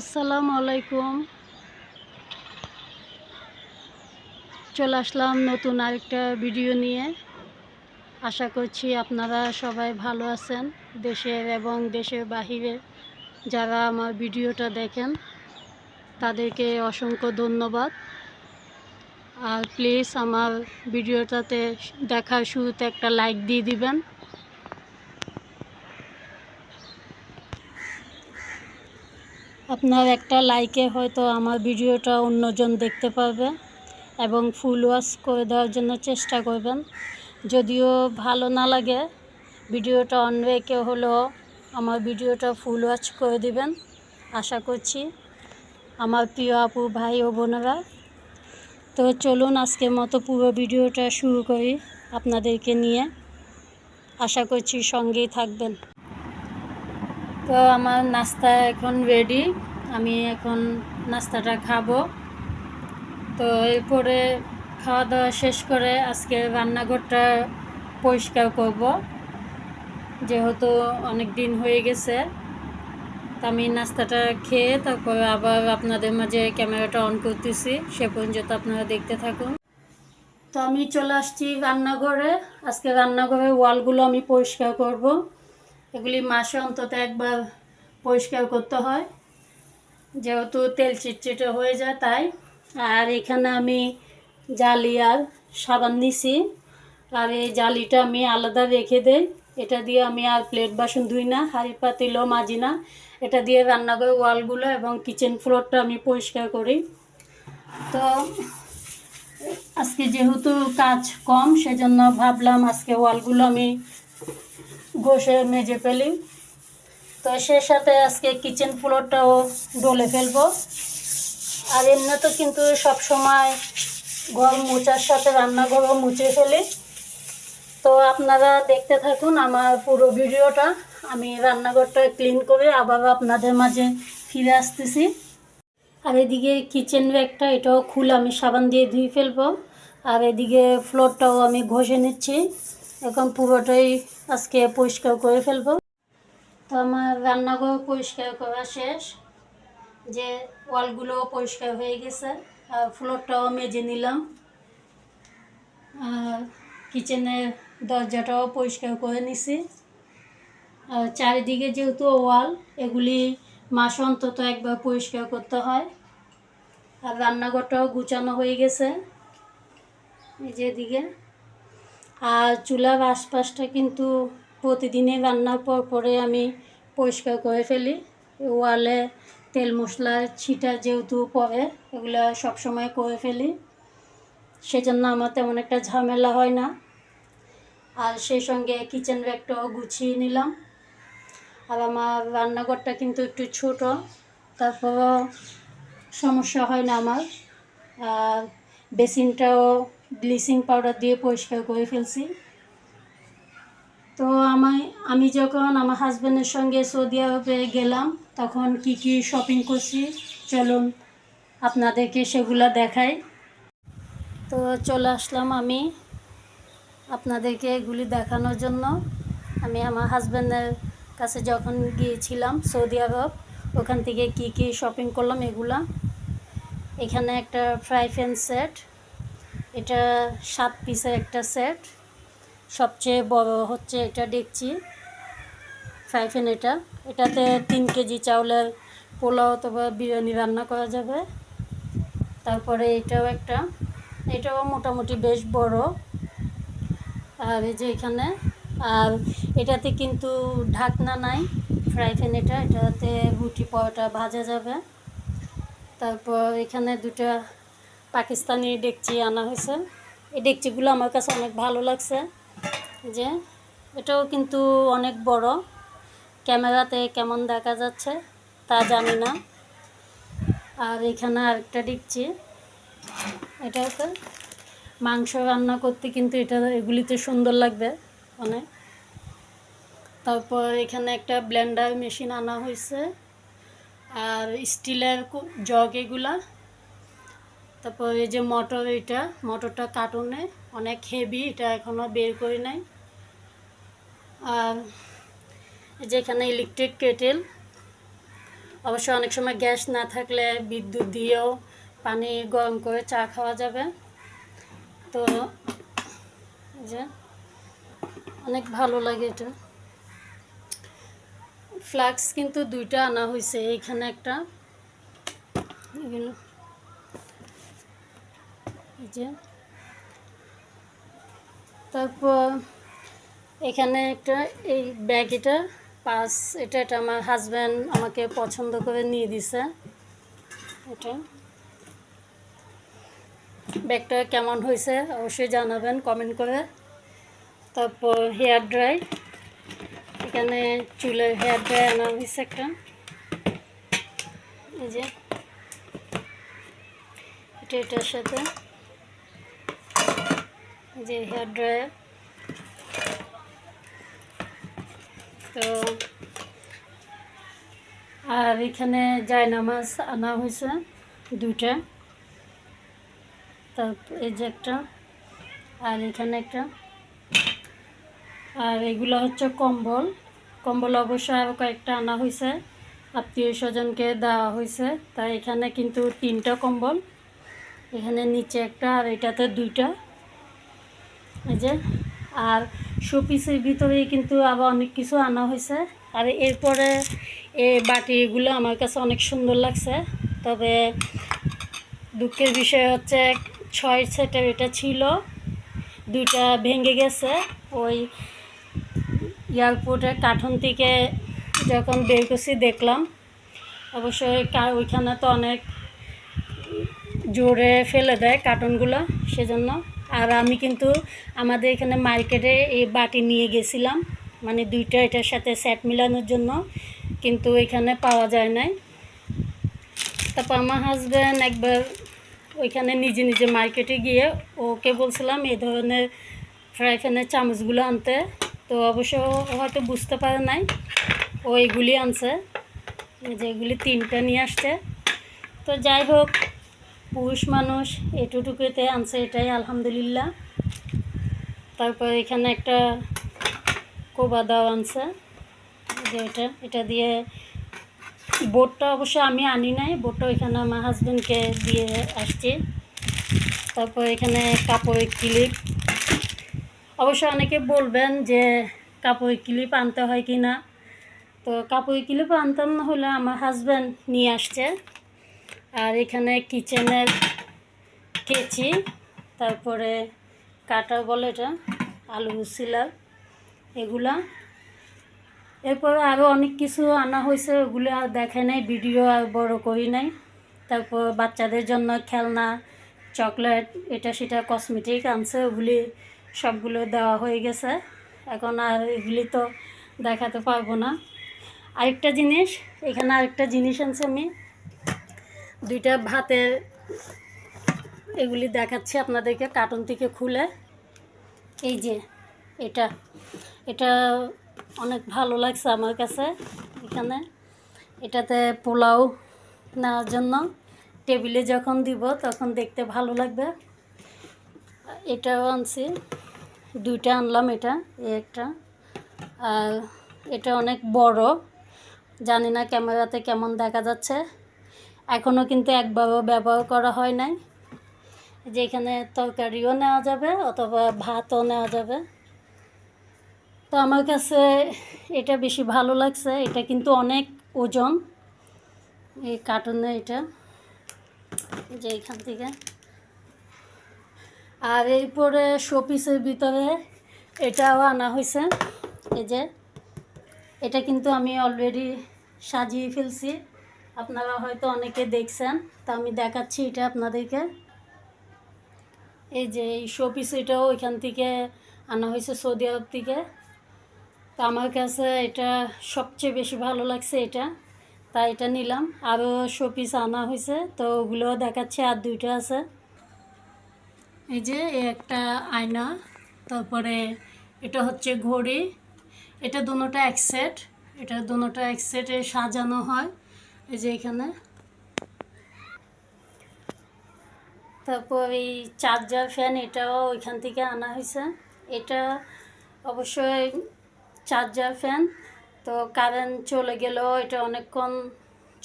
আসসালামু আলাইকুম। চলে আসলাম নতুন আরেকটা ভিডিও নিয়ে। আশা করছি আপনারা সবাই ভালো আছেন, দেশের এবং দেশের বাহিরে যারা আমার ভিডিওটা দেখেন, তাদেরকে অসংখ্য ধন্যবাদ। আর প্লিজ আমার ভিডিওটাতে দেখার শুরুতে একটা লাইক দিয়ে দিবেন। আপনার একটা লাইকে হয়তো আমার ভিডিওটা অন্যজন দেখতে পারবে এবং ফুল ওয়াশ করে দেওয়ার জন্য চেষ্টা করবেন। যদিও ভালো না লাগে, ভিডিওটা অন্য কেউ হলেও আমার ভিডিওটা ফুল ওয়াচ করে দিবেন। আশা করছি আমার প্রিয় আপু, ভাই ও বোনেরা। তো চলুন আজকের মতো পুরো ভিডিওটা শুরু করি আপনাদেরকে নিয়ে। আশা করছি সঙ্গেই থাকবেন। তো আমার নাস্তা এখন রেডি আমি এখন নাস্তাটা খাব। তো এরপরে খাওয়া দাওয়া শেষ করে আজকে রান্নাঘরটা পরিষ্কার করব। যেহেতু অনেক দিন হয়ে গেছে, তো আমি নাস্তাটা খেয়ে তারপরে আবার আপনাদের মাঝে ক্যামেরাটা অন করতেছি। সে পর্যন্ত আপনারা দেখতে থাকুন। তো আমি চলে আসছি রান্নাঘরে। আজকে রান্নাঘরের ওয়ালগুলো আমি পরিষ্কার করব। এগুলি মাসে অন্তত একবার পরিষ্কার করতে হয়। যেহেতু তেল চিটচিটে হয়ে যায় তাই। আর এখানে আমি জালি আর সাবান নিছি আর এই জালিটা আমি আলাদা রেখে দেই। এটা দিয়ে আমি আর প্লেট বাসন ধুই না, হাঁড়ি পাতিলও মাজি না। এটা দিয়ে রান্নাঘরের ওয়ালগুলো এবং কিচেন ফ্লোরটা আমি পরিষ্কার করি। তো আজকে যেহেতু কাজ কম, সেজন্য ভাবলাম আজকে ওয়ালগুলো আমি ঘষে মেজে ফেলি। তো সে সাথে আজকে কিচেন ফ্লোরটাও ডলে ফেলব। আর এমনি তো কিন্তু সব সময় ঘর মোচার সাথে রান্নাঘরও মুছে ফেলি। তো আপনারা দেখতে থাকুন আমার পুরো ভিডিওটা। আমি রান্নাঘরটা ক্লিন করে আবার আপনাদের মাঝে ফিরে আসতেছি। আর এদিকে কিচেন ব্যাগটা এটাও খুলে আমি সাবান দিয়ে ধুয়ে ফেলব। আর এদিকে ফ্লোরটাও আমি ঘষে নিচ্ছি। এখন পুরোটাই আজকে পরিষ্কার করে ফেলব। তো আমার রান্নাঘর পরিষ্কার করা শেষ। যে ওয়ালগুলো পরিষ্কার হয়ে গেছে, আর ফ্লোরটাও মেজে নিলাম। আর কিচেনের দরজাটাও পরিষ্কার করে নিছি। আর চারিদিকে যেহেতু ওয়াল, এগুলি মাস অন্তত একবার পরিষ্কার করতে হয়। আর রান্নাঘরটাও গুছানো হয়ে গেছে। এই যে এদিকে। আর চুলার আশপাশটা কিন্তু প্রতিদিনই রান্নার পর পরে আমি পরিষ্কার করে ফেলি। ওয়ালে তেল মশলা, ছিটা যেহেতু পড়ে, এগুলো সবসময় করে ফেলি। সেজন্য আমার তেমন একটা ঝামেলা হয় না। আর সেই সঙ্গে কিচেন ব্যাগটাও গুছিয়ে নিলাম। আর আমার রান্নাঘরটা কিন্তু একটু ছোট, তারপরও সমস্যা হয় না আমার। আর বেসিনটাও ব্লিচিং পাউডার দিয়ে পরিষ্কার করে ফেলছি। তো আমায় আমি যখন আমার হাজব্যান্ডের সঙ্গে সৌদি আরবে গেলাম, তখন কি কি শপিং করছি? চলুন আপনাদেরকে সেগুলো দেখাই। তো চলে আসলাম আমি আপনাদেরকে এগুলি দেখানোর জন্য। আমি আমার হাজব্যান্ডের কাছে যখন গিয়েছিলাম সৌদি আরব ওখান থেকে কি কি শপিং করলাম এগুলা। এখানে একটা ফ্রাই প্যান সেট এটা সাত পিসের একটা সেট। সবচেয়ে বড় হচ্ছে এটা দেখছি ফ্রাই প্যান এটা। এটাতে তিন কেজি চাউলের পোলাও অথবা বিরিয়ানি রান্না করা যাবে। তারপরে এটাও একটা। এটাও মোটামুটি বেশ বড়। আর এই যে এখানে, আর এটাতে কিন্তু ঢাকনা নাই, ফ্রাই এটা। এটাতে রুটি, পরোটা ভাজা যাবে। তারপর এখানে দুটা পাকিস্তানি ডেকচি আনা হয়েছে। এই ডেকচিগুলো আমার কাছে অনেক ভালো লাগছে। যে, এটাও কিন্তু অনেক বড়। ক্যামেরাতে কেমন দেখা যাচ্ছে তা জানি না। আর এখানে আরেকটা ডেকচি। এটা হচ্ছে মাংস রান্না করতে কিন্তু এটা, এগুলিতে সুন্দর লাগবে অনেক। তারপর এখানে একটা ব্লেন্ডার মেশিন আনা হয়েছে। আর স্টিলের জগ এগুলা। তারপর এই যে মোটর, এটা মোটরটা কার্টুনে অনেক হেভি এটা এখনও বের করি নাই। আর এই যে এখানে ইলেকট্রিক কেটেল অবশ্য অনেক সময় গ্যাস না থাকলে বিদ্যুৎ দিয়েও পানি গরম করে চা খাওয়া যাবে। তো যে অনেক ভালো লাগে এটা। ফ্লাক্স কিন্তু দুইটা আনা হয়েছে এইখানে একটা, এগুলো। যে। তারপর এখানে একটা এই ব্যাগ এটা, পাস এটা এটা আমার হাজব্যান্ড আমাকে পছন্দ করে নিয়ে দিছে। এটা। ব্যাগটা কেমন হয়েছে অবশ্যই জানাবেন কমেন্ট করে। তারপর হেয়ার ড্রাই এখানে চুলের হেয়ার ড্রাই আনা হয়েছে একটা। এই যে। এটা, এটার সাথে। যে হেয়ার ড্রায়ার। তো, আর এখানে জায়নামাজ আনা হয়েছে দুইটা। তারপর এই যে একটা, আর এখানে একটা। আর এগুলো হচ্ছে কম্বল। কম্বল অবশ্য আরও কয়েকটা আনা হয়েছে। আত্মীয় স্বজনকে দেওয়া হয়েছে। তাই এখানে কিন্তু তিনটা কম্বল। এখানে নিচে একটা আর এটাতে দুইটা। যে, আর শোপিসের ভিতরেই কিন্তু আবার অনেক কিছু আনা হয়েছে। আর এরপরে এই বাটিগুলো আমার কাছে অনেক সুন্দর লাগছে। তবে দুঃখের বিষয় হচ্ছে ছয় সেটের এটা ছিল, দুইটা ভেঙে গেছে। ওই এয়ারপোর্টের কাঠন থেকে যখন বের করছি দেখলাম অবশ্যই ওইখানে তো অনেক জোরে ফেলে দেয় কার্টুনগুলো সেজন্য আর আমি কিন্তু আমাদের এখানে মার্কেটে এই বাটি নিয়ে গেছিলাম। মানে দুইটা এটার সাথে সেট মিলানোর জন্য। কিন্তু এখানে পাওয়া যায় নাই। তারপর আমার হাজব্যান্ড একবার ওইখানে নিজে নিজে মার্কেটে গিয়ে ওকে বলছিলাম এই ধরনের ফ্রাই প্যানের চামচগুলো আনতে। তো অবশ্য হয়তো বুঝতে পারে নাই। ও এগুলি আনছে। যেগুলি তিনটা নিয়ে আসছে। তো যাই হোক পুরুষ মানুষ, এটুটুকুতে আনছে এটাই আলহামদুলিল্লাহ। তারপর এখানে একটা কোবা দাও আনছে যে এটা এটা দিয়ে বোটটা অবশ্য আমি আনি নাই, বোটটা এখানে আমার হাজব্যান্ডকে দিয়ে আসছি। তারপর এখানে কাপড়ের ক্লিপ অবশ্য অনেকে বলবেন যে কাপড়ের ক্লিপ আনতে হয় কি না তো কাপড়ের ক্লিপ আনতাম না হলে আমার হাজব্যান্ড নিয়ে আসছে। আর এখানে কিচেনের কেচি, তারপরে কাটা বলে এটা, আলু সিলার এগুলা। এরপরে আরও অনেক কিছু আনা হয়েছে, ওগুলো আর দেখে নাই, ভিডিও আর বড় করি নাই। তারপর বাচ্চাদের জন্য খেলনা, চকলেট, এটা সেটা কসমেটিক আনছে, ওগুলি সবগুলো দেওয়া হয়ে গেছে। এখন আর এগুলি তো দেখাতে পারব না। আরেকটা জিনিস, এখানে আরেকটা জিনিস আনছে আমি। দুইটা ভাতের এগুলি দেখাচ্ছি আপনাদেরকে কার্টুন থেকে খুলে। এই যে, এটা এটা অনেক ভালো লাগছে আমার কাছে এখানে। এটাতে পোলাও নেওয়ার জন্য টেবিলে যখন দিব তখন দেখতে ভালো লাগবে। এটাও আনছি, দুইটা আনলাম এটা একটা। আর এটা অনেক বড়, জানি না ক্যামেরাতে কেমন দেখা যাচ্ছে। এখনও কিন্তু একবারও ব্যবহার করা হয় নাই। যে এখানে তরকারিও নেওয়া যাবে অথবা ভাতও নেওয়া যাবে। তো আমার কাছে এটা বেশি ভালো লাগছে, এটা কিন্তু অনেক ওজন। এই কার্টুনে এটা। যে এখান থেকে। আর এরপরে শোপিসের ভিতরে এটাও আনা হয়েছে। এই যে, এটা কিন্তু আমি অলরেডি সাজিয়ে ফেলছি। আপনারা হয়তো অনেকে দেখছেন, তা আমি দেখাচ্ছি এটা আপনাদেরকে। এই যে এই শোপিস এটাও এখান থেকে আনা হয়েছে সৌদি আরব থেকে। তো আমার কাছে এটা সবচেয়ে বেশি ভালো লাগছে এটা। তা এটা নিলাম, আরও শোপিস আনা হয়েছে, তো ওগুলো দেখাচ্ছে, আর দুইটা আছে। এই যে একটা আয়না, তারপরে এটা হচ্ছে ঘড়ি। এটা দুটোটা এক সেট এটা দুটোটা এক সেটে সাজানো হয়। এই যে এখানে। তারপর এই চার্জার ফ্যান, এটাও ওইখান থেকে আনা হয়েছে। এটা অবশ্যই চার্জার ফ্যান। তো কারেন্ট চলে গেলেও এটা অনেকক্ষণ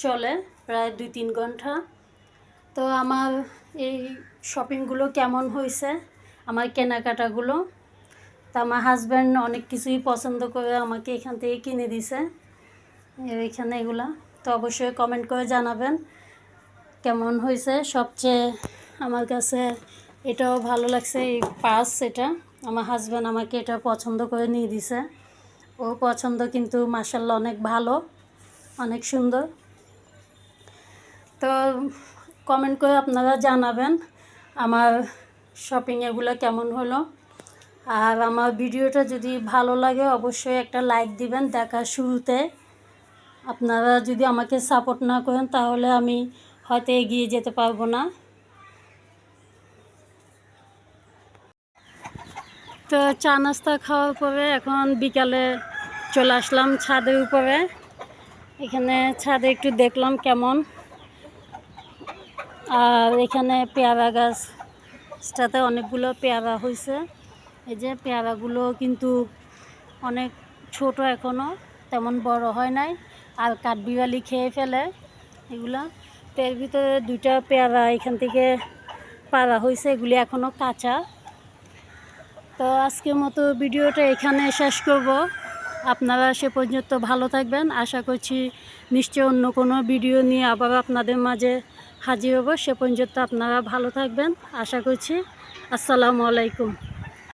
চলে, প্রায় দুই তিন ঘণ্টা। তো আমার এই শপিংগুলো কেমন হয়েছে, আমার কেনাকাটাগুলো? তা আমার হাজব্যান্ড অনেক কিছুই পছন্দ করে আমাকে এখান থেকে কিনে দিছে এখানে এগুলা। তো অবশ্যই কমেন্ট করে জানাবেন। কেমন হয়েছে? সবচেয়ে আমার কাছে এটাও ভালো লাগছে, এই পাস এটা। আমার হাজব্যান্ড আমাকে এটা পছন্দ করে নিয়ে দিছে। ও পছন্দ কিন্তু মাসাল্লাহ অনেক ভালো, অনেক সুন্দর। তো কমেন্ট করে আপনারা জানাবেন আমার শপিং এগুলো কেমন হলো। আর আমার ভিডিওটা যদি ভালো লাগে অবশ্যই একটা লাইক দিবেন দেখার শুরুতে। আপনারা যদি আমাকে সাপোর্ট না করেন, তাহলে আমি হয়তো এগিয়ে যেতে পারব না। তো চা নাস্তা খাওয়ার পরে এখন বিকালে চলে আসলাম ছাদের উপরে। এখানে ছাদে একটু দেখলাম কেমন। আর এখানে পেয়ারা গাছটাতে অনেকগুলো পেয়ারা হয়েছে এই যে পেয়ারাগুলো কিন্তু অনেক ছোট এখনও তেমন বড় হয় নাই। আর কাঠবিড়ালি খেয়ে ফেলে, এগুলা। তো এর ভিতরে দুইটা পেয়ারা এখান থেকে পাড়া হয়েছে এগুলি এখনও কাঁচা। তো আজকের মতো ভিডিওটা এখানে শেষ করব। আপনারা সে পর্যন্ত ভালো থাকবেন। আশা করছি নিশ্চয় অন্য কোনো ভিডিও নিয়ে আবার আপনাদের মাঝে হাজির হব। সে পর্যন্ত আপনারা ভালো থাকবেন। আশা করছি। আসসালামু আলাইকুম।